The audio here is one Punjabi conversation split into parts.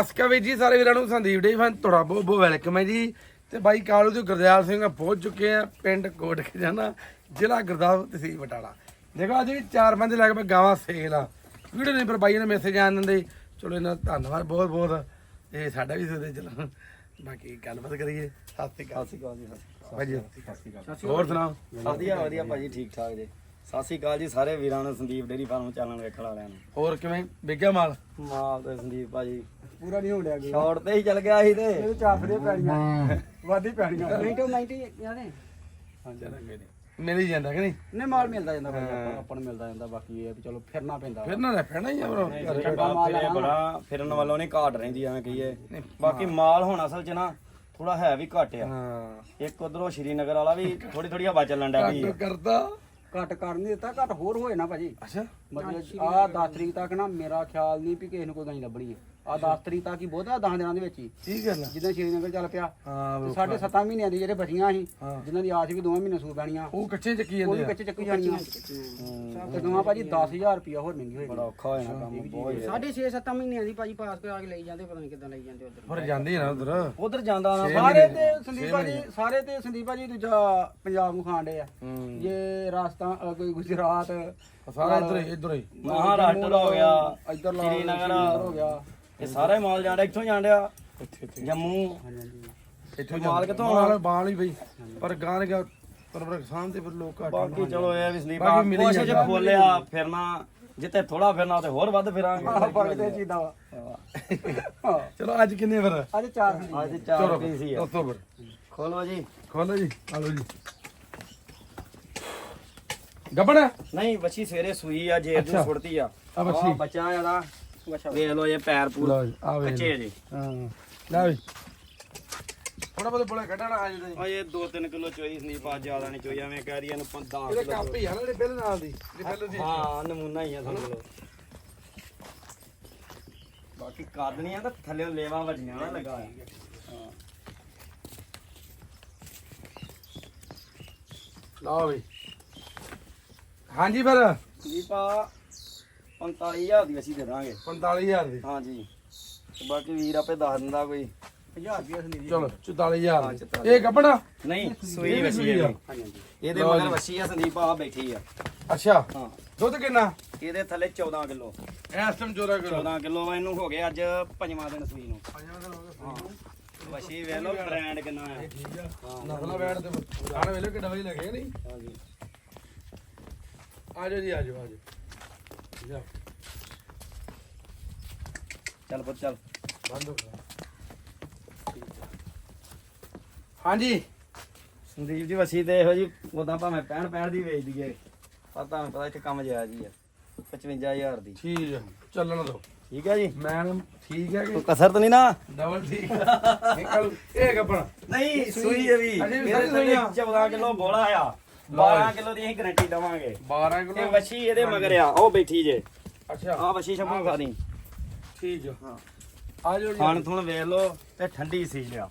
ਅਸਕਾ ਵੀ ਜੀ ਸਾਰੇ ਵੀਰਾਂ ਨੂੰ ਸੰਦੀਪ ਡੇ ਫਨ ਤੁਹਾਡਾ ਬਹੁਤ ਬਹੁਤ ਵੈਲਕਮ ਹੈ ਜੀ। ਤੇ ਬਾਈ ਕਾਲੂ ਤੇ ਗੁਰਦਿਆਲ ਸਿੰਘ ਆ ਪਹੁੰਚ ਚੁੱਕੇ ਆ ਪਿੰਡ ਕੋਟ ਖਜਾਨਾ ਜ਼ਿਲ੍ਹਾ ਗੁਰਦਾਸਪੁਰ ਤਹਿਸੀਲ ਬਟਾਲਾ। ਦੇਖੋ ਅੱਜ ਵੀ ਚਾਰ ਪੰਜ ਲਗਭਗ ਗਾਵਾਂ ਸੇਲ ਆ। ਵੀਡੀਓ ਨਹੀਂ ਪਰ ਬਾਈ ਨੇ ਮੈਸੇਜ ਆਣ ਦਿੰਦੇ। ਚਲੋ ਇਹਨਾਂ ਦਾ ਧੰਨਵਾਦ ਬਹੁਤ ਬਹੁਤ। ਤੇ ਸਾਡਾ ਵੀ ਸੋਦੇ ਚਲੋ। ਬਾਕੀ ਗੱਲਬਾਤ ਕਰੀਏ। ਸਤਿ ਸ਼੍ਰੀ ਅਕਾਲ। ਸਤਿ ਸ਼੍ਰੀ ਅਕਾਲ ਜੀ ਸਤਿ ਸ਼੍ਰੀ ਅਕਾਲ। ਹੋਰ ਸੁਣਾਓ? ਵਧੀਆ ਵਧੀਆ ਭਾਜੀ ਠੀਕ ਠਾਕ ਜੀ। ਸਤਿ ਸ਼੍ਰੀ ਅਕਾਲ ਜੀ ਸਾਰੇ ਵੀਰਾਂ ਨੂੰ ਸੰਦੀਪ ਡੇਰੀ ਫਾਰਮ ਚੈਨਲ ਵੇਖਣ ਵਾਲਿਆਂ ਨੂੰ। ਹੋਰ ਕਿਵੇਂ? ਵਿਗਿਆ ਮਾਲ? ਮਾਲ ਤੇ ਸੰਦੀਪ ਭਾਜੀ। ਪੂਰਾ ਨਹੀਂ ਹੋਣਿਆ ਗਿਆ ਸ਼ਾਰਟ ਤੇ ਹੀ ਚੱਲ ਗਿਆ ਸੀ ਤੇ। ਇਹ ਚਾਰ ਫੜੇ ਪੈਣੀਆਂ ਵਾਦੀ ਪੈਣੀਆਂ 90 90 ਯਾਰੇ ਚਲਾਂਗੇ ਨਹੀਂ। ਮਿਲ ਹੀ ਜਾਂਦਾ ਕਿ ਨਹੀਂ? ਨੇ ਮਾਲ ਮਿਲਦਾ ਜਾਂਦਾ ਭਾਈ ਆਪਾਂ ਆਪਾਂ ਨੂੰ ਮਿਲਦਾ ਜਾਂਦਾ। ਬਾਕੀ ਇਹ ਵੀ ਚਲੋ ਫਿਰਨਾ ਪੈਂਦਾ। ਫਿਰ ਨਾ ਰਹਿਣਾ ਹੀ ਆ ਬਰੋ। ਬੜਾ ਫਿਰਨ ਵੱਲੋਂ ਨਹੀਂ ਘਾਟ ਰਹਿੰਦੀ ਐਵੇਂ ਕਹੀਏ। ਬਾਕੀ ਮਾਲ ਹੁਣ ਅਸਲ 'ਚ ਨਾ ਥੋੜਾ ਹੈ ਵੀ ਘੱਟ ਆ। ਹਾਂ। ਇੱਕ ਉਧਰੋਂ ਸ਼੍ਰੀਨਗਰ ਵਾਲਾ ਵੀ ਥੋੜੀ ਥੋੜੀ ਹਵਾ ਚੱਲਣ ਡਿਆ ਵੀ ਕਰਦਾ। ਘੱਟ ਕਰ ਨਹੀਂ ਦਿੱਤਾ ਘੱਟ ਹੋਰ ਹੋਏ ਨਾ ਭਾਜੀ। ਅੱਛਾ। ਮਤਲਬ ਆ 10 ਤਰੀਕ ਤੱਕ ਨਾ ਮੇਰਾ ਖਿਆਲ ਨਹੀਂ ਵੀ ਕਿਸੇ ਨੂੰ ਕੋਈ ਗਾਈ ਲੱਭਣੀ ਹੈ। ਆ 10 ਤਰੀਕ ਤੱਕ ਹੀ ਬਹੁਤਾ 10 ਦਿਨਾਂ ਦੇ ਵਿੱਚ ਹੀ। ਠੀਕ ਗੱਲ ਆ। ਜਿੱਦਾਂ ਸ਼੍ਰੀਨਗਰ ਚੱਲ ਪਿਆ ਹਾਂ ਤੇ 7 ਮਹੀਨਿਆਂ ਦੀ ਜਿਹੜੇ ਬਚੀਆਂ ਸੀ ਹਾਂ। ਜਿਨ੍ਹਾਂ ਦੀ ਆਸ ਵੀ 2 ਮਹੀਨੇ ਸੂ ਪੈਣੀਆਂ। ਉਹ ਕੱਚੇ ਚੱਕੀ ਉਹ ਜਾਂਦੇ ਵੀ ਆ। ਕੱਚੇ ਚੱਕੀ ਜਾਣੀਆਂ। ਤੇ ਗਾਂ ਭਾਜੀ 10000 ਰੁਪਿਆ ਹੋਰ ਮਹਿੰਗੀ ਹੋਏਗੀ ਬੜਾ ਔਖਾ ਹੋ ਜਾਣਾ ਕੰਮ ਬਹੁਤ। ਸਾਢੇ 6-7 ਮਹੀਨਿਆਂ ਦੀ ਭਾਜੀ ਪਾਸ ਕਰਾ ਕੇ ਲਈ ਜਾਂਦੇ ਪਤਾ ਨਹੀਂ ਕਿੱਦਾਂ ਲਈ ਜਾਂਦੇ ਉਧਰ। ਫਿਰ ਜਾਂਦੇ ਆ ਨਾ ਉਧਰ। ਉਧਰ ਜਾਂਦਾ ਨਾ। ਸਾਰੇ ਤੇ ਸੰਦੀਪ ਭਾਜੀ ਸਾਰੇ ਤੇ ਸੰਦੀਪ ਭਾਜੀ ਦੂਜਾ ਪੰਜਾਬ ਨੂੰ ਖਾਂਡੇ ਆ ਹੂੰ। ਜੇ ਰਾਜਸਥਾਨ ਅ, ਕੋਈ ਗੁਜਰਾਤ ਸਾਰਾ ਇਧਰ ਹੀ ਇਧਰ ਹੀ। ਮਹਾਰਾਸ਼ਟਰ ਦਾ ਹੋ ਗਿਆ ਇੱਧਰ ਸ਼੍ਰੀਨਗਰ ਹੋ ਗਿਆ ਇਹ ਸਾਰਾ ਹੀ ਮਾਲ ਜਾਂਦਾ ਇੱਥੋਂ ਇੱਥੇ ਜੰਮੂ। ਇੱਥੋਂ ਮਾਲ ਕਿੱਥੋਂ ਮਾਲ ਬਾਲ ਹੀ ਬਈ। ਪਰ ਗਾਂ ਨੇ ਪਰ ਪਰ ਤੇ ਫਿਰ ਲੋਕ ਘੱਟ ਬਾਕੀ ਚਲੋ ਇਹ ਵੀ ਮਿਲ ਹੀ ਕੋਸ਼ਿਸ਼ ਜਾਂਦਾ। ਫੁੱਲਿਆ ਫਿਰਨਾ। ਜਿੱਥੇ ਥੋੜਾ ਫਿਰਨਾ ਤੇ ਹੋਰ ਵੱਧ ਫਿਰਾਂਗੇ। ਫ਼ਰਕ ਤੇ ਚੀਦਾ ਵਾ। ਚਲੋ ਅੱਜ ਕਿੰਨੇ ਫਿਰ? ਅੱਜ ਚਾਰ ਸੰਦੀਪ ਅੱਜ ਚਾਰ ਪੀਸ ਹੀ ਆ। ਅਕਤੂਬਰ ਖੋਲੋ ਜੀ। ਖੋਲੋ ਜੀ ਆਲੋ ਜੀ। ਗੱਬੜ? ਨਹੀਂ ਬੱਚੀ ਸਵੇਰੇ ਸੂਈ ਆ ਅੱਛਾ। ਨੂੰ ਸੁੱਟਦੀ ਆ। ਆ ਬੱਚੀ। ਆਹ ਬੱਚਾ ਇਹਦਾ। ਵੇਖ ਲਓ ਇਹ ਪੈਰ ਪੂਰਾ ਲਓ ਜੀ ਆ ਵੇ ਕੱਚੇ ਜੀ। ਹਾਂ ਲੈ ਵੀ। ਥੋੜਾ ਬਹੁਤ ਬੋਲੇ ਕੱਢਣਾ ਆ ਜਾਂਦਾ ਜੀ ਆ ਇਹ 2-3 ਕਿਲੋ ਚੋਈ ਸੰਦੀਪ ਆ ਜ਼ਿਆਦਾ ਨਹੀਂ ਚੋਈ ਐਵੇਂ ਕਹਿ ਰਹੀ ਇਹਨੂੰ 10 ਇਹਦੇ ਕਿਲੋ ਕੱਪ ਹੀ ਆ ਨਾ ਜਿਹੜੇ ਬਿੱਲ ਨਾਲ ਦੀ ਜਿਹੜੇ ਬਿੱਲ ਦੀ। ਹਾਂ ਨਮੂਨਾ ਹੀ ਆ ਸਮਝ ਲਓ ਬਾਕੀ ਕੱਦ ਨਹੀਂ ਆ ਤਾਂ ਥੱਲੇ ਲੇਵਾ ਵੱਜੀਆਂ ਨਾ ਲਗਾ। ਆ ਲਓ ਵੀ। ਹਾਂਜੀ ਫਿਰ। ਸੰਦੀਪ ਆ 45000 ਦੀ ਅਸੀਂ ਦੇ ਦਾਂਗੇ 45000 ਦੀ? ਹਾਂਜੀ। ਤੇ ਬਾਕੀ ਵੀਰ ਆਪੇ ਦੱਸ ਦਿੰਦਾ ਕੋਈ। 1000 ਰੁਪਿਆ ਸੰਦੀਪ ਜੀ ਚਲੋ 44000 ਹਾਂ, ਦੀ। 44,000 ਇਹ ਗੱਬੜਾ ਨਹੀਂ ਸੂਈ ਵੀ ਵਸੀ ਸੂਈ ਹੈ। ਹਾਂਜੀ। ਇਹਦੇ ਮਗਰ। ਵਸੀ ਆ ਸੰਦੀਪ ਆ ਬੈਠੀ ਆ। ਅੱਛਾ। ਹਾਂ। ਦੁੱਧ ਕਿੰਨਾ? ਇਹਦੇ ਥੱਲੇ 14 ਕਿਲੋ। ਇਸ ਟਾਈਮ 14 ਕਿਲੋ। 14 ਕਿਲੋ ਇਹਨੂੰ ਹੋ ਗਿਆ ਅੱਜ ਪੰਜਵਾਂ ਦਿਨ ਸੂਈ ਨੂੰ। ਹਾਂ ਵਸੀ ਵੇਖ ਲਓ ਬ੍ਰਾਂਡ ਕਿੰਨਾ ਆ। ਠੀਕ ਆ। ਨਸਲਾ ਬੈਠ ਤੇ ਖਾਣੇ ਵੇਲੇ ਕਿੱਡਾ ਵਧੀਆ ਲੱਗੇ ਨਹੀਂ? ਹਾਂਜੀ। ਆ ਜਾਓ ਜੀ ਆ ਜਾਓ ਆ ਜਾਓ। ਜਾ ਚੱਲ ਪੁੱਤ ਚੱਲ। ਬੰਦ ਹੋ ਗਿਆ। ਹਾਂਜੀ। ਸੰਦੀਪ ਜੀ ਵਸੀ ਤੇ ਇਹੋ ਜੀ ਉਦਾਂ ਭਾਵੇਂ 65 65 ਦੀ ਵੇਚ ਦਈਏ ਪਰ ਤੁਹਾਨੂੰ ਪਤਾ ਇੱਥੇ ਕੰਮ ਜਾਇਜ਼ ਹੀ ਆ 55000 ਦੀ। ਠੀਕ ਆ ਚੱਲਣ ਦੋ ਠੀਕ ਹੈ ਜੀ? ਮੈਡਮ ਠੀਕ ਹੈ ਕਿ ਕਸਰ ਤਾਂ ਨਹੀਂ ਨਾ? ਡਬਲ ਠੀਕ ਇਹ ਕੱਲ ਇਹ ਗੱਪਣਾ। ਨਹੀਂ ਸੂਈ ਹੈ ਵੀ। ਅਜੇ ਵੀ ਇਹਦੇ ਸਾਰੀ ਸੂਈ ਆ। ਥੱਲੇ 14 ਕਿਲੋ ਬੋਲਾ ਆ। 12 ਕਿਲੋ ਦੀ ਅਸੀਂ ਗਾਰੰਟੀ ਦਵਾਂਗੇ। 12 ਇਹ ਕਿਲੋ ਵਛੀ ਇਹਦੇ ਮਗਰ ਆ ਉਹ ਬੈਠੀ ਜੇ। ਅੱਛਾ। ਆ ਵਛੀ ਸ਼ੰਭੂ ਖਾ ਦੀ ਠੀਕ ਆ। ਹਾਂ। ਆ ਜਾਓ ਜੀ। ਖਾਣ ਥੁਣ ਵੇਖ ਲਓ ਤੇ ਠੰਡੀ ਸੀ ਲਿਆ।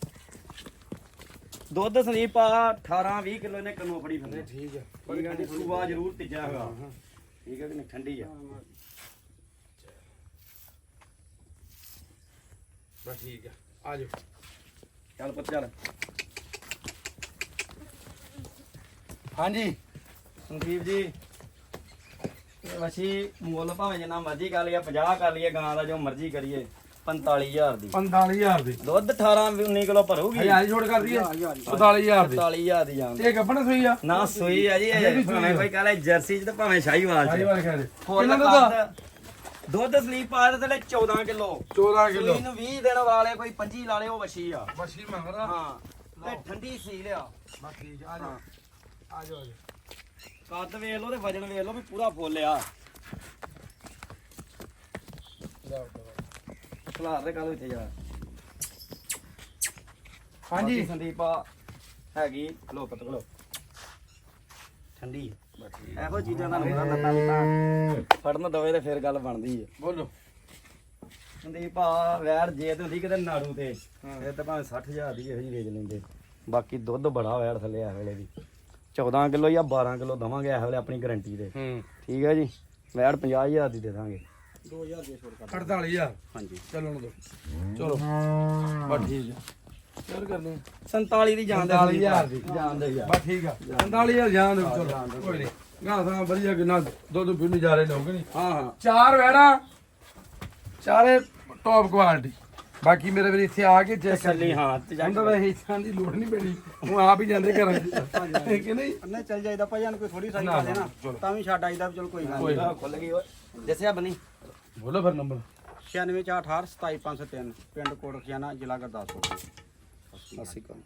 ਦੁੱਧ ਸੰਦੀਪ ਆ 18 20 ਕਿਲੋ ਨੇ ਕੰਨੋਂ ਫੜੀ ਫਿਰਦੇ ਠੀਕ ਆ। ਹੈ ਜੀ ਸੂਆ ਜ਼ਰੂਰ ਤੀਜਾ ਹੈਗਾ। ਠੀਕ ਹੈ ਕਿ ਨਹੀਂ? ਠੰਡੀ ਆ। ਬਸ ਠੀਕ ਆ। ਆ ਜਾਓ। ਚੱਲ ਪੁੱਤ ਚੱਲ। ਹਾਂਜੀ। ਸੰਦੀਪ ਜੀ ਇਹ ਵਛੀ ਮੁੱਲ ਭਾਵੇਂ ਜਿੰਨਾ ਮਰਜ਼ੀ ਕਰ ਲਈਏ 50 ਕਰ ਲਈਏ ਗਾਂ ਦਾ ਜੋ ਮਰਜ਼ੀ ਕਰੀਏ 45000 ਦੀ। 45000 ਦੀ। ਦੁੱਧ 18 19 ਕਿਲੋ ਭਰੂਗੀ। ਹਜ਼ਾਰ ਹੀ ਛੋੜ ਕਰ ਦਈਏ? 45000 ਦੀ। 45000 ਦੀ ਜਾਨ ਇਹ ਗੱਪਣਾ ਸੋਈ ਆ? ਨਾ ਸੂਈ ਆ ਜੀ ਇਹ ਭਾਵੇਂ। ਕੋਈ ਕਹਲੇ ਜਰਸੀ ਚ ਤੇ ਭਾਵੇਂ ਸ਼ਾਹੀਵਾਲ ਚ। ਕਹਦੇ ਫੁੱਲ ਕਿੰਨਾ ਦੁੱਧ ਦੁੱਧ ਸਲੀਪ ਆ ਤੇ ਥੱਲੇ 14 ਕਿਲੋ। 14 ਕਿਲੋ। ਸੂਈ ਨੂੰ 20 ਦਿਨ ਵਾਲੇ ਕੋਈ 25 ਲਾ ਲਿਓ ਵਛੀ ਆ। ਮੱਛੀ ਮੰਗਦਾ ਹਾਂ ਤੇ ਠੰਡੀ ਸੀ ਲਿਆ ਬਸ ਠੀਕ ਆ ਜਾਓ। ਆ ਜਾਓ ਆ ਜਾਓ। ਕੱਦ ਵੇਖ ਲਓ ਤੇ ਵਜਨ ਵੇਖ ਲਓ ਵੀ ਪੂਰਾ ਫੁੱਲ ਆ। ਲਿਆਓ, ਲਿਆਓ। ਖਲਾਰ ਦੇ ਕੱਲ ਇੱਥੇ ਜਾ। ਹਾਂਜੀ। ਬਾਕੀ ਸੰਦੀਪ ਆ ਹੈਗੀ ਖਲੋ ਪਤ ਖਲੋ। ਠੰਡੀ ਹੈ ਇਹੋ ਚੀਜ਼ਾਂ ਦਾ ਫੜਨ ਦਵੇ ਤੇ ਫਿਰ ਗੱਲ ਬਣਦੀ ਹੈ ਬੋਲੋ। ਸੰਦੀਪ ਆ ਵੈਰ ਜੇ ਤੇ ਹੁੰਦੀ ਕਿਤੇ ਨਾੜੂ ਤੇ। ਇਹ ਤਾਂ ਭਾਵੇਂ 60000 ਦੀ ਇਹੋ ਜਿਹੀ ਵੇਚ ਲੈਂਦੇ। ਬਾਕੀ ਦੁੱਧ ਬੜਾ ਵੈਰ ਥੱਲੇ ਆ ਵੇਲੇ ਵੀ 14 ਕਿਲੋ ਜਾਂ 12 ਕਿਲੋ ਦਵਾਂਗੇ ਇਹ ਵੇਲੇ ਆਪਣੀ ਗਾਰੰਟੀ ਦੇ। ਹੂੰ। ਠੀਕ ਹੈ ਜੀ? ਵੈੜ 50000 ਦੀ ਦੇ ਦਾਂਗੇ। 2000 ਦੀ ਛੋੜ ਕਰ 48000 ਹਾਂਜੀ। ਚਲੋ ਨਾ ਦੋ। ਚਲੋ। ਬਸ ਠੀਕ ਆ। ਚਲ ਕਰਨੇ 47 ਦੀ ਜਾਣ ਦੇ। 47000 ਦੀ। ਜਾਣ ਦੇ ਯਾਰ ਬਸ ਠੀਕ ਆ। 45000 ਜਾਣ ਦੇ ਚਲੋ। ਕੋਈ ਨਹੀਂ ਗਾਂ ਸਾਂ ਵਧੀਆ ਕਿੰਨਾ ਦੁੱਧ ਪੀਣ ਜਾ ਰਹੇ ਲੋਕ ਨਹੀਂ ਹਾਂ ਹਾਂ। ਚਾਰ ਵੈਣਾ ਚਾਰੇ ਟੌਪ ਕੁਆਲਿਟੀ ਬਾਕੀ ਮੇਰੇ ਵੀਰ ਇੱਥੇ ਆ ਕੇ ਚੈੱਕ ਤਸੱਲੀ ਹਾਂ ਤੇ ਜਾ ਹੁੰਦਾ ਵੈਸੇ ਇਥਾਂ ਦੀ ਲੋੜ ਨਹੀਂ ਪੈਣੀ। ਉਹ ਆਪ ਹੀ ਜਾਂਦੇ ਘਰਾਂ ਚ ਕਿ ਨਹੀਂ? ਅੰਨੇ ਚੱਲ ਜਾਈਦਾ ਭਾਈ ਜਾਨ ਕੋਈ ਥੋੜੀ ਸਾਈ ਨਾ, ਚਲੋ। ਤਾਂ ਵੀ ਛੱਡ ਆਈਦਾ ਵੀ ਚਲੋ ਕੋਈ ਗੱਲ ਕੋਈ ਨਹੀਂ। ਖੁੱਲ ਗਈ ਓਏ। ਦੱਸਿਆ ਬਣੀ। ਬੋਲੋ ਫਿਰ ਨੰਬਰ। 9648 27503 ਪਿੰਡ ਕੋਟ ਖਿਆਣਾ ਜ਼ਿਲ੍ਹਾ ਗੁਰਦਾਸਪੁਰ। ਅਸੀਂ ਕੰਮ